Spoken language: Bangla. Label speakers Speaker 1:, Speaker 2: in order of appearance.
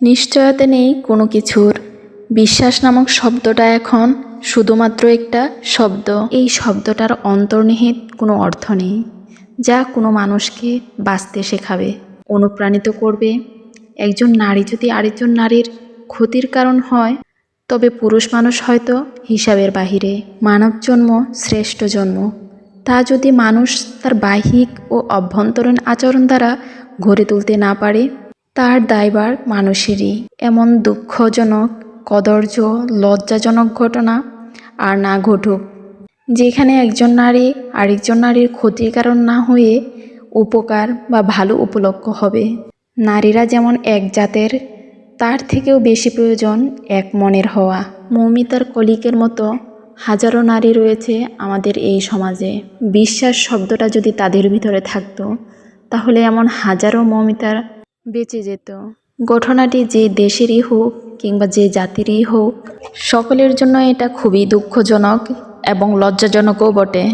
Speaker 1: নিশ্চয়তা নেই কোনো কিছুর। বিশ্বাস নামক শব্দটা এখন শুধুমাত্র একটা শব্দ। এই শব্দটার অন্তর্নিহিত কোনো অর্থ নেই, যা কোনো মানুষকে বাঁচতে শেখাবে, অনুপ্রাণিত করবে। একজন নারী যদি আরেকজন নারীর ক্ষতির কারণ হয়, তবে পুরুষ মানুষ হয়তো হিসাবের বাহিরে। মানব জন্ম, শ্রেষ্ঠ জন্ম। তা যদি মানুষ তার বাহ্যিক ও অভ্যন্তরীণ আচরণ দ্বারা গড়ে তুলতে না পারে তার দায়ভার মানুষেরই। এমন দুঃখজনক কদর্য লজ্জাজনক ঘটনা আর না ঘটুক। যেখানে একজন নারী আরেকজন নারীর ক্ষতির কারণ না হয়ে উপকার বা ভালো উপলক্ষ হবে। নারীরা যেমন এক জাতের, তার থেকেও বেশি প্রয়োজন এক মনের হওয়া। মৌমিতার কলিকের মতো হাজারো নারী রয়েছে আমাদের এই সমাজে। বিশ্বাস শব্দটা যদি তাদের ভিতরে থাকতো, তাহলে এমন হাজারো মৌমিতার বেঁচে যেত। ঘটনাটি যে দেশেরই হোক কিংবা যে জাতিরই হোক, সকলের জন্য এটা খুবই দুঃখজনক এবং লজ্জাজনকও বটে।